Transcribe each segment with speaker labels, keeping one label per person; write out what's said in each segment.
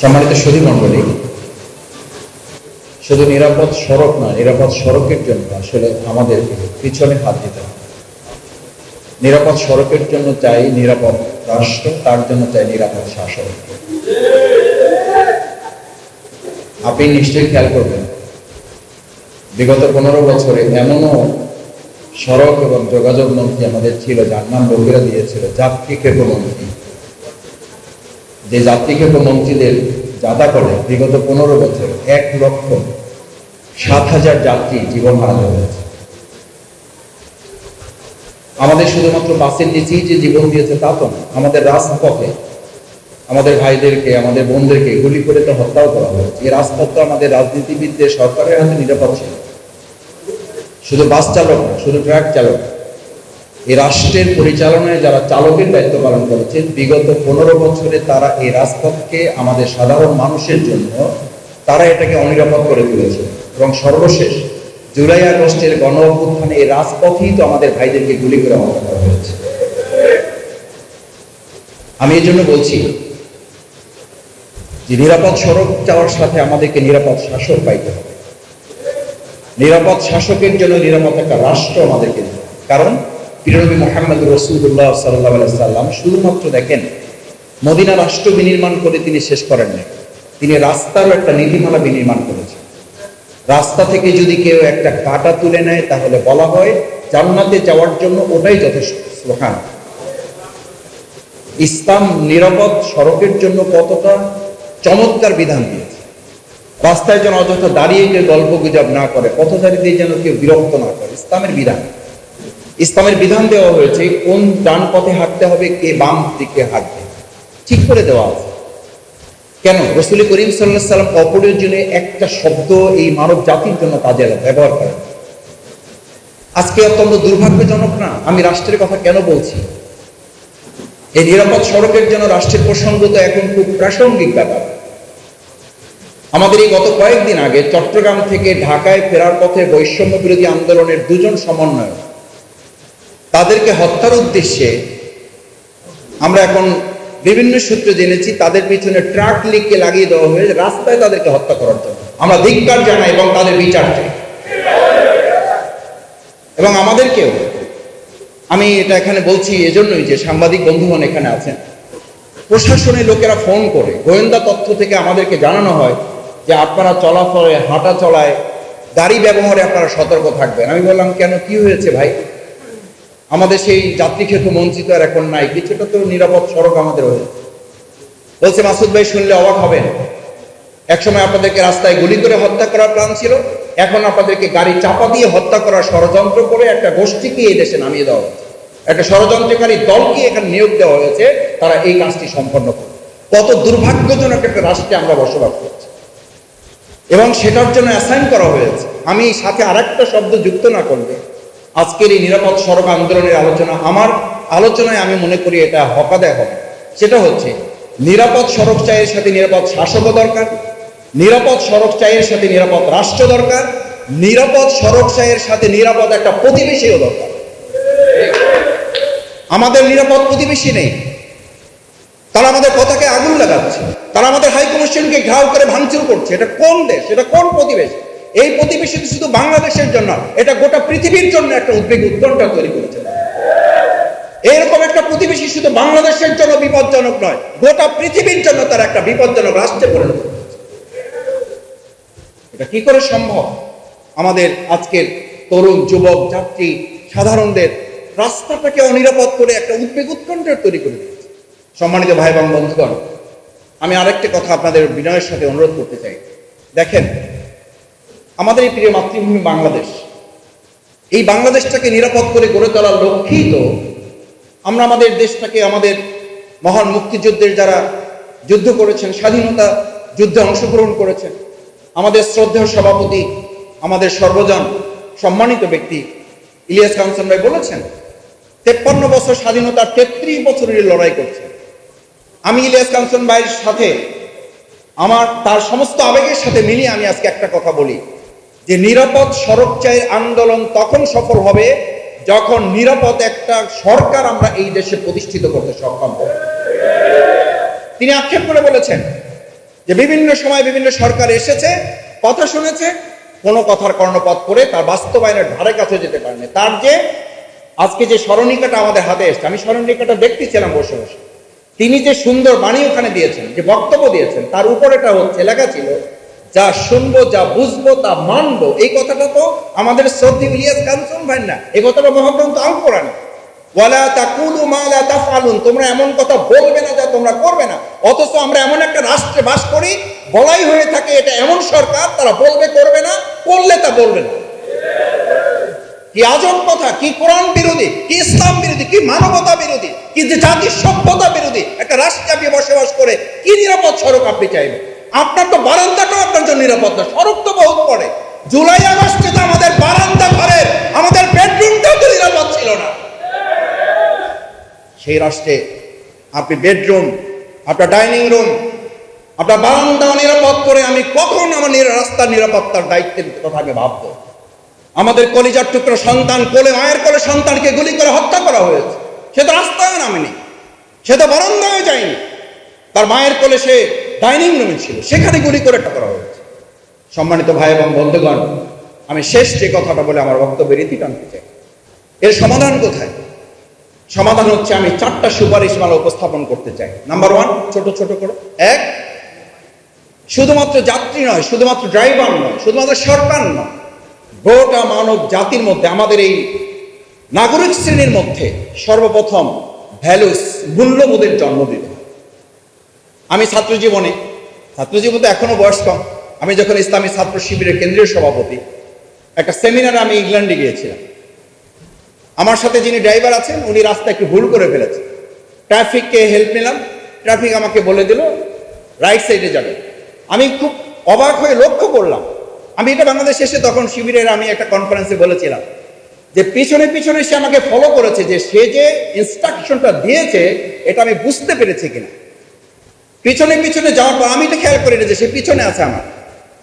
Speaker 1: সম্মানিত সুধী মণ্ডলী, শুধু নিরাপদ সড়ক না, নিরাপদ সড়কের জন্য আসলে আমাদের পিছনে হাত দিতে হবে। নিরাপদ সড়কের জন্য চাই নিরাপদ রাষ্ট্র, তার জন্য চাই নিরাপদ শাসক আপনি নিশ্চয়ই খেয়াল করবেন, বিগত পনেরো বছরে এমনও সড়ক এবং যোগাযোগ মন্ত্রী আমাদের ছিল, যার নাম লোকেরা দিয়েছিল, যাত্রী খেপ মন্ত্রী। যে খেপ মন্ত্রীদের যাদা করে বিগত পনেরো বছর এক লক্ষ সাত হাজার যাত্রী জীবন হারাতে হয়েছে আমাদের শুধুমাত্র বাসের নিচেই যে জীবন দিয়েছে তা তো আমাদের রাজপথে আমাদের ভাইদেরকে, আমাদের বোনদেরকে গুলি করে তো হত্যাও করা হয়েছে এই রাজপথ তো আমাদের রাজনীতিবিদদের সরকারের হাতে নিরাপদ ছিল শুধু বাস চালক শুধু ট্রাক চালক। এই রাষ্ট্রের পরিচালনায় যারা চালকের দায়িত্ব পালন করেছেন বিগত পনেরো বছরে তারা এই রাজপথকে আমাদের সাধারণ মানুষের জন্য তারা এটাকে অনিরাপদ করে তুলেছে। এবং সর্বশেষ জুলাই আগস্টের গণ অভ্যুত্থানে এই রাজপথেই তো আমাদের ভাইদেরকে গুলি করে হত্যা করা হয়েছে। আমি এই জন্য বলছি যে নিরাপদ সড়ক যাওয়ার সাথে আমাদেরকে নিরাপদ শাসক পাইতে হবে। নিরাপদ শাসকের জন্য নিরাপদ একটা রাষ্ট্র আমাদেরকে কারণ প্রিয়নবী মোহাম্মদ রসুল্লাহ সাল্লাহ সাল্লাম শুধুমাত্র দেখেন, মদিনা রাষ্ট্র বিনির্মাণ করে তিনি শেষ করেন নাই। তিনি রাস্তারও একটা নীতিমালা বিনির্মাণ করেছেন। রাস্তা থেকে যদি কেউ একটা কাটা তুলে নেয়, তাহলে বলা হয় জান্নাতে যাওয়ার জন্য ওটাই যথেষ্ট। ইসলাম নিরাপদ সড়কের জন্য কতটা চমৎকার বিধান দিয়েছে। রাস্তায় যেন অযথা দাঁড়িয়ে কেউ গল্প গুজব না করে, পথচারীদের যেন কেউ বিরক্ত না করে, ইসলামের বিধান। ইসলামের বিধান দেওয়া হয়েছে, কোন ডান পথে হাঁটতে হবে, কে বাম দিকে হাঁটবে। ঠিক করে দেওয়া আছে। কেন? রসুল করিম সাল্লাহ সাল্লাম অপরিজনে একটা শব্দ এই মানব জাতির জন্য কাজে ব্যবহার করেন। আজকে অত্যন্ত দুর্ভাগ্যজনক না? আমি রাষ্ট্রের কথা কেন বলছি? এই নিরাপদ সড়কের জন্য রাষ্ট্রের প্রসঙ্গ তো এখন খুব প্রাসঙ্গিক ব্যাপার। আমাদের এই গত কয়েকদিন আগে চট্টগ্রাম থেকে ঢাকায় ফেরার পথে বৈষম্য বিরোধী আন্দোলনের দুজন সমন্বয়ক তাদেরকে হত্যার উদ্দেশ্যে আমরা এখন বিভিন্ন সূত্রে জেনেছি, তাদের পিছনে ট্রাক লিখকে লাগিয়ে দেওয়া হয়েছে, রাস্তায় তাদেরকে হত্যা করার জন্য। আমরা ধিক্কার জানাই এবং তাদের বিচার চাই। এবং আমাদেরকেও, আমি এটা এখানে বলছি এজন্যই যে সাংবাদিক বন্ধুগণ এখানে আছেন, প্রশাসনের লোকেরা ফোন করে, গোয়েন্দা তথ্য থেকে আমাদেরকে জানানো হয় যে আপনারা চলাফলে, হাঁটা চলায়, গাড়ি ব্যবহারে আপনারা সতর্ক থাকবেন। আমি বললাম, কেন? কি হয়েছে ভাই? আমাদের সেই যাত্রী ক্ষেত্র মঞ্চিত আর এখন নাই কিছুটা তো নিরাপদ সড়ক আমাদের হয়েছে বলছে, মাসুদ ভাই শুনলে অবাক হবেন। একসময় আপনাদেরকে রাস্তায় গুলি করে হত্যা করার প্ল্যান ছিল। এখন আপনাদেরকে গাড়ি চাপা দিয়ে হত্যা করার ষড়যন্ত্র করে একটা গোষ্ঠীকে এই দেশে নামিয়ে দেওয়া হয়েছে। একটা ষড়যন্ত্রকারী দলকে এখানে নিয়োগ দেওয়া হয়েছে। তারা এই কাজটি সম্পন্ন করে কত দুর্ভাগ্যজনক একটা রাষ্ট্রে আমরা বসবাস করছি। এবং সেটার জন্য অ্যাসাইন করা হয়েছে। আমি সাথে আরেকটা শব্দ যুক্ত না করলে আজকের এই নিরাপদ সড়ক আন্দোলনের আলোচনা আমার। আলোচনায় আমি মনে করি এটা হকা দেয় হবে। সেটা হচ্ছে, নিরাপদ সড়ক চায়ের সাথে নিরাপদ শাসকও দরকার, নিরাপদ সড়ক চায়ের সাথে নিরাপদ রাষ্ট্র দরকার, নিরাপদ সড়ক চায়ের সাথে নিরাপদ একটা প্রতিবেশীও দরকার। আমাদের নিরাপদ প্রতিবেশী নেই। তারা আমাদের পতাকে আগুন লাগাচ্ছে। তারা আমাদের হাই কমিশনকে ঘাও করে ভাঙচুর করছে। এটা কোন দেশ? এটা কোন প্রতিবেশ? এই প্রতিবেশী শুধু বাংলাদেশের জন্য এটা গোটা পৃথিবীর জন্য একটা উদ্বেগ উৎকণ্ঠা তৈরি করেছে। এরকম একটা প্রতিবেশী শুধু বাংলাদেশের জন্য বিপজ্জনক নয়, গোটা পৃথিবীর জন্য তার একটা বিপজ্জনক রাষ্ট্রে পরিণত। এটা কি করে সম্ভব? আমাদের আজকের তরুণ, যুবক, যাত্রী, সাধারণদের রাস্তাটাকে অনিরাপদ করে একটা উদ্বেগ উৎকণ্ঠা তৈরি করে দিয়েছে। সম্মানিত ভাই এবং বন্ধুগণ, আমি আরেকটি কথা আপনাদের বিনয়ের সাথে অনুরোধ করতে চাই। দেখেন আমাদের এই প্রিয় মাতৃভূমি বাংলাদেশ। এই বাংলাদেশটাকে নিরাপদ করে গড়ে তোলার লক্ষ্যেই তো আমরা আমাদের দেশটাকে আমাদের মহান মুক্তিযুদ্ধের যারা যুদ্ধ করেছেন, স্বাধীনতা যুদ্ধে অংশগ্রহণ করেছেন, আমাদের শ্রদ্ধেয় সভাপতি, আমাদের সর্বজন সম্মানিত ব্যক্তি ইলিয়াস কাঞ্চন ভাই বলেছেন, তেপ্পান্ন বছর স্বাধীনতার তেত্রিশ বছরের লড়াই করছে। আমি ইলিয়াস কাঞ্চন ভাইয়ের সাথে, আমার তার সমস্ত আবেগের সাথে মিলিয়ে আমি আজকে একটা কথা বলি। যে নিরাপদ সড়ক চাই আন্দোলন তখন সফল হবে যখন নিরাপদ একটা সরকার আমরা এই দেশে প্রতিষ্ঠিত করতে সক্ষম হব। তিনি আক্ষেপ করে বলেছেন যে বিভিন্ন সময় বিভিন্ন সরকার এসেছে, কথা শুনেছে, কোনো কথার কর্ণপাত করে তার বাস্তবায়নের ধারে কাছে যেতে পারেনি। তার যে আজকে যে স্মরণিকাটা আমাদের হাতে এসছে, আমি স্মরণিকাটা দেখতেছিলাম বসে বসে। তিনি যে সুন্দর বাণী ওখানে দিয়েছেন, যে বক্তব্য দিয়েছেন, তার উপরেটা হচ্ছে, লেখা ছিল যা শুনব, যা বুঝব, তা মানবো। এই কথাটা তো আমাদের শ্রদ্ধি ইলিয়াস কাঞ্চন ভাই না, এই কথাটা মহাগ্রন্থ আল কোরআন। ওয়ালা তোমরা এমন কথা বলবে না যা তোমরা করবে না। অথচ আমরা এমন একটা রাষ্ট্রে বাস করি, বলাই হয়ে থাকে এটা এমন সরকার, তারা বলবে করবে না, করলে তা বলবে না। কি আজব কথা, কি কোরআন বিরোধী, কি ইসলাম বিরোধী, কি মানবতা বিরোধী, কি জাতির সভ্যতা বিরোধী, একটা রাষ্ট্রে আপনি বসবাস করে কি নিরাপদ সড়ক আপনি চাইবেন? আপনার তো বারান্দাটাও আপনার জন্য নিরাপদ না সড়ক তো বহুত পড়ে। জুলাই আগস্টে তো আমাদের বারান্দা ঘরের, আমাদের বেডরুমটাও তো নিরাপদ ছিল না। সেই রাষ্ট্রে আপনি বেডরুম আপনার ডাইনিং রুম আপনার বারান্দা নিরাপদ করে আমি কখন আমার রাস্তার নিরাপত্তার দায়িত্বের কথা আমি ভাববো। আমাদের কলিজার টুকরো সন্তান কোলে, মায়ের কোলে সন্তানকে গুলি করে হত্যা করা হয়েছে। সে তো রাস্তায় নামেনি, সে তো বারান্দায় যায়নি। তার মায়ের কোলে সে ডাইনিং রুমে ছিল, সেখানে গুলি করে হত্যা করা হয়েছে। সম্মানিত ভাই এবং বন্ধুগণ, আমি শেষ যে কথাটা বলে আমার বক্তব্যের ইতি টানতে চাই। এর সমাধান কোথায়? সমাধান হচ্ছে আমি চারটা সুপারিশ মালা উপস্থাপন করতে চাই। নাম্বার ওয়ান ছোট ছোট করে। এক, শুধুমাত্র যাত্রী নয়, শুধুমাত্র ড্রাইভার নয়, শুধুমাত্র সরকার নয়, গোটা মানব জাতির মধ্যে, আমাদের এই নাগরিক শ্রেণির মধ্যে সর্বপ্রথম ভ্যালুস, মূল্যবোধের জন্ম দিতে। আমি ছাত্র জীবনে ছাত্র জীবনে তো এখনও বয়স কম, আমি যখন ইসলামী ছাত্র শিবিরের কেন্দ্রীয় সভাপতি, একটা সেমিনারে আমি ইংল্যান্ডে গিয়েছিলাম। আমার সাথে যিনি ড্রাইভার আছেন, উনি রাস্তা একটু ভুল করে ফেলেছেন ট্রাফিককে হেল্প নিলাম ট্রাফিক আমাকে বলে দিল রাইট সাইডে যাবে। আমি খুব অবাক হয়ে লক্ষ্য করলাম, আমি এটা বাংলাদেশ এসে তখন শিবিরের আমি একটা কনফারেন্সে বলেছিলাম যে পিছনে পিছনে সে আমাকে ফলো করেছে যে সে যে ইনস্ট্রাকশনটা দিয়েছে, এটা আমি বুঝতে পেরেছি কিনা। পিছনে পিছনে যাওয়ার পর আমি এটা খেয়াল করি না যে সে পিছনে আছে আমার।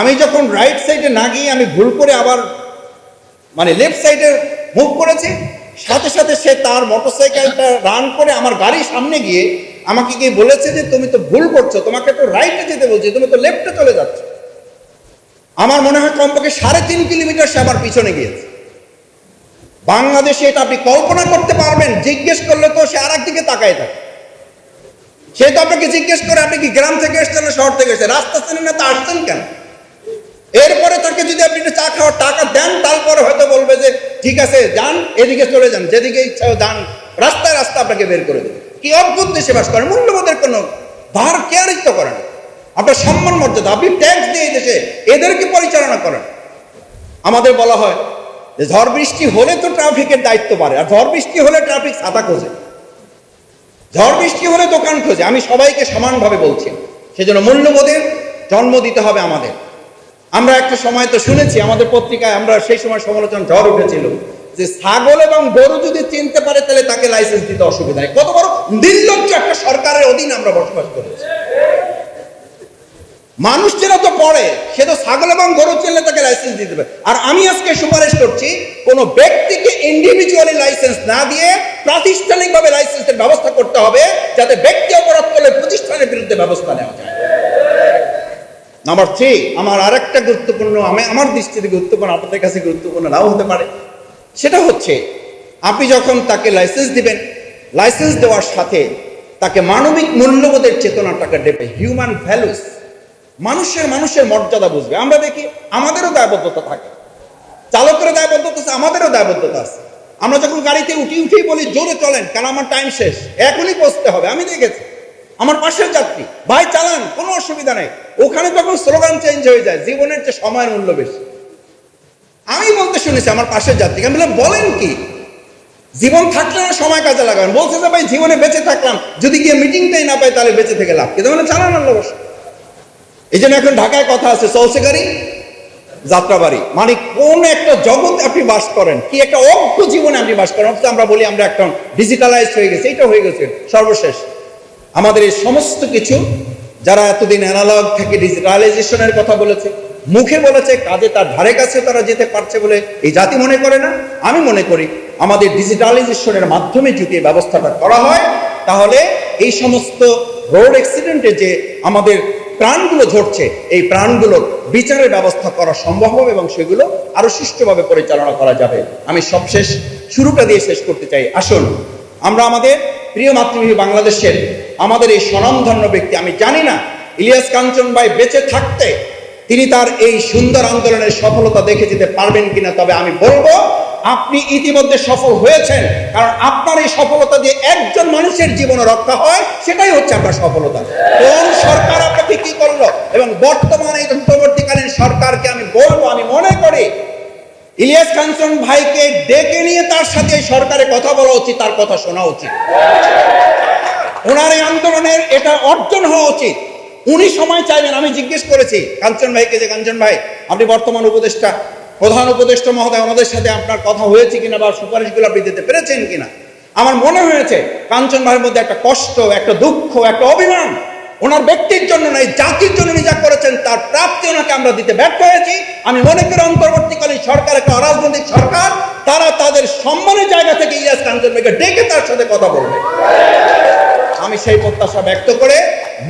Speaker 1: আমি যখন রাইট সাইডে না গিয়ে আমি ভুল করে আবার মানে লেফট সাইডে মুভ করেছে, সাথে সাথে সে তার মোটরসাইকেলটা রান করে আমার গাড়ির সামনে গিয়ে আমাকে গিয়ে বলেছে যে, তুমি তো ভুল করছ, তোমাকে তো রাইটে যেতে বলছি, তুমি তো লেফটে চলে যাচ্ছ। আমার মনে হয় কমপক্ষে সাড়ে তিন কিলোমিটার সে আমার পিছনে গিয়েছে। বাংলাদেশে এটা আপনি কল্পনা করতে পারবেন, জিজ্ঞেস করলে তো সে আর দিকে তাকায় থাকে। সে তো আপনাকে জিজ্ঞেস করে, আপনি কি গ্রাম থেকে এসছেন না শহর থেকে এসছেন? রাস্তা চেনেন না তা আসছেন কেন? এরপরে তাকে যদি আপনি একটু চা খাওয়ার টাকা দেন, তারপরে হয়তো বলবে যে, ঠিক আছে, যান, এদিকে চলে যান, যেদিকে ইচ্ছা যান। রাস্তায় রাস্তা আপনাকে বের করে দেবে। কি অদ্ভুত দেশে বাস করেন। মূল্যবোধের কোনো ধার কেয়ারিত্ব করেন না। আপনার সম্মান, মর্যাদা, আপনি ট্যাক্স দিয়ে দেশে এদেরকে পরিচালনা করেন। আমাদের বলা হয় যে, ঝড় বৃষ্টি হলে তো ট্রাফিকের দায়িত্ব বাড়ে, আর ঝড় বৃষ্টি হলে ট্রাফিক ছাতা খোঁজে। ঝড় বৃষ্টি হলে দোকান খোঁজে। আমি সবাইকে সমানভাবে বলছি, সেজন্য মূল্যবোধের জন্ম দিতে হবে আমাদের। আমরা একটা সময় তো শুনেছি, আমাদের পত্রিকায় আমরা সেই সময় সমালোচনা ঝড় উঠেছিল যে ছাগল এবং গরু যদি চিনতে পারে, তাহলে তাকে লাইসেন্স দিতে অসুবিধা নেই। কত বড় নির্লজ্জ একটা সরকারের অধীন আমরা বসবাস করেছি। মানুষ যেটা তো পড়ে, সে তো ছাগল এবং গরু চিনলে তাকে লাইসেন্স দিতে হবে আর আমি আজকে সুপারিশ করছি, কোন ব্যক্তিকে ইন্ডিভিজুয়ালি লাইসেন্স না দিয়ে প্রাতিষ্ঠানিকভাবে লাইসেন্সের ব্যবস্থা করতে হবে, যাতে ব্যক্তি অপরাধ করলে প্রতিষ্ঠানের বিরুদ্ধে ব্যবস্থা নেওয়া যায়। নাম্বার থ্রি আমার আরেকটা গুরুত্বপূর্ণ, আমি আমার দৃষ্টিতে গুরুত্বপূর্ণ, আপনাদের কাছে গুরুত্বপূর্ণ নাও হতে পারে। সেটা হচ্ছে, আপনি যখন তাকে লাইসেন্স দিবেন লাইসেন্স দেওয়ার সাথে তাকে মানবিক মূল্যবোধের চেতনাটাকে দেবে হিউম্যান ভ্যালুস মানুষের মানুষের মর্যাদা বুঝবে। আমরা দেখি আমাদেরও দায়বদ্ধতা থাকে। চালকের দায়বদ্ধতা আছে, আমাদেরও দায়বদ্ধতা আছে। আমরা যখন গাড়িতে উঠি, উঠেই বলি, জোরে চলেন কারণ আমার টাইম শেষ? এখনই পৌঁছতে হবে, আমি দেখেছি। আমার পাশের যাত্রী, ভাই, চালান, কোনো অসুবিধা নেই। ওখানে তখন স্লোগান চেঞ্জ হয়ে যায়, জীবনের যে সময়ের মূল্য বেশি। আমি বলতে শুনেছি আমার পাশের যাত্রী আমি বললাম, বলেন কি? জীবন থাকলে না সময় কাজে লাগাবেন। বলছে যে, ভাই, জীবনে বেঁচে থাকলাম। যদি গিয়ে মিটিংটাই না পাই, তাহলে বেঁচে থেকে লাভ কিন্তু মানে চালান আল্লাহ এই জন্য এখন ঢাকায় কথা আছে গাড়ি? যাত্রাবাড়ি। মানে কোন একটা জগৎ আপনি বাস করেন, কি একটা অজ্ঞ জীবনে আপনি বাস করেন? আমরা বলি আমরা একটা ডিজিটালাইজ হয়ে গেছে এটা হয়ে গেছে সর্বশেষ। আমাদের এই সমস্ত কিছু, যারা এতদিন অ্যানালগ থেকে ডিজিটালাইজেশনের কথা বলেছে, মুখে বলেছে কাজে তার ধারে কাছে তারা যেতে পারছে বলে এই জাতি মনে করে না। আমি মনে করি, আমাদের ডিজিটালাইজেশনের মাধ্যমে যদি ব্যবস্থাটা করা হয়, তাহলে এই সমস্ত রোড অ্যাক্সিডেন্টে যে আমাদের প্রাণগুলো ধরছে, এই প্রাণগুলোর বিচারের ব্যবস্থা করা সম্ভব হবে এবং সেগুলো আরও সুষ্ঠুভাবে পরিচালনা করা যাবে। আমি সবশেষ শুরুটা দিয়ে শেষ করতে চাই। আসুন, আমরা আমাদের প্রিয় মাতৃভূমি বাংলাদেশের আমাদের এই স্বনামধন্য ব্যক্তি, আমি জানি না, ইলিয়াস কাঞ্চন ভাই বেঁচে থাকতে তিনি তার এই সুন্দর আন্দোলনের সফলতা দেখে যেতে পারবেন কিনা, তবে আমি বলব আপনি ইতিমধ্যে সফল হয়েছেন। কারণ আপনার এই সফলতা দিয়ে একজন মানুষের জীবন রক্ষা হয়, সেটাই হচ্ছে আপনার সফলতা। কোন সরকার আপনাকে কি করল? এবং বর্তমানে অন্তর্বর্তীকালীন সরকারকে আমি বলব, আমি মনে করি, ইলিয়াস কাঞ্চন ভাইকে ডেকে নিয়ে তার সাথে সরকারে কথা বলা উচিত, তার কথা শোনা উচিত। ওনার এই আন্দোলনের এটা অর্জন হওয়া উচিত। উনি সময় চাইবেন, আমি জিজ্ঞেস করেছি, কাঞ্চন ভাইকে যে, কাঞ্চন ভাই, আপনি বর্তমান উপদেষ্টা প্রধান উপদেষ্টা মহোদয় আমাদের সাথে আপনার কথা হয়েছে কিনা বা সুপারিশগুলো আপনি দিতে পেরেছেন কিনা? আমার মনে হয়েছে, কাঞ্চন ভাইয়ের মধ্যে একটা কষ্ট, একটা দুঃখ, একটা অভিমান, ওনার ব্যক্তির জন্য নয় জাতির জন্য যা করেছেন, তার প্রাপ্তি ওনাকে আমরা দিতে ব্যর্থ হয়েছি। আমি মনে করি অন্তর্বর্তীকালীন সরকার, একটা অরাজনৈতিক সরকার, তারা তাদের সম্মানের জায়গা থেকে ইয়াস কাঞ্চন ভাইকে ডেকে তার সাথে কথা বলবে। আমি সেই প্রত্যাশা ব্যক্ত করে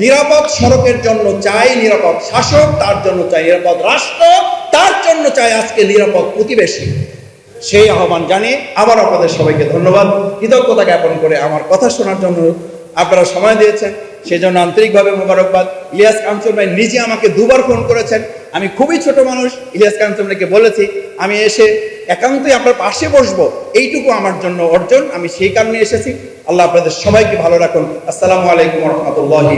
Speaker 1: নিরাপদ সড়কের জন্য চাই, নিরাপদ শাসক, তার জন্য চাই নিরাপদ রাষ্ট্র তার জন্য চাই আজকে নিরাপদ প্রতিবেশী। সেই আহ্বান জানিয়ে আবার আপনাদের সবাইকে ধন্যবাদ। কৃতজ্ঞতা জ্ঞাপন করে আমার কথা শোনার জন্য আপনারা সময় দিয়েছেন। সেজন্য আন্তরিকভাবে মোবারকবাদ। ইলিয়াস কাঞ্চন ভাই নিজে আমাকে দুবার ফোন করেছেন। আমি খুবই ছোট মানুষ, ইলিয়াস কাঞ্চন ভাইকে বলেছি, আমি এসে একান্তই আপনার পাশে বসবো। এইটুকু আমার জন্য অর্জন। আমি সেই কারণে এসেছি। আল্লাহ আপনাদের সবাইকে ভালো রাখুন। আসসালামু আলাইকুম রহমতুল্লাহি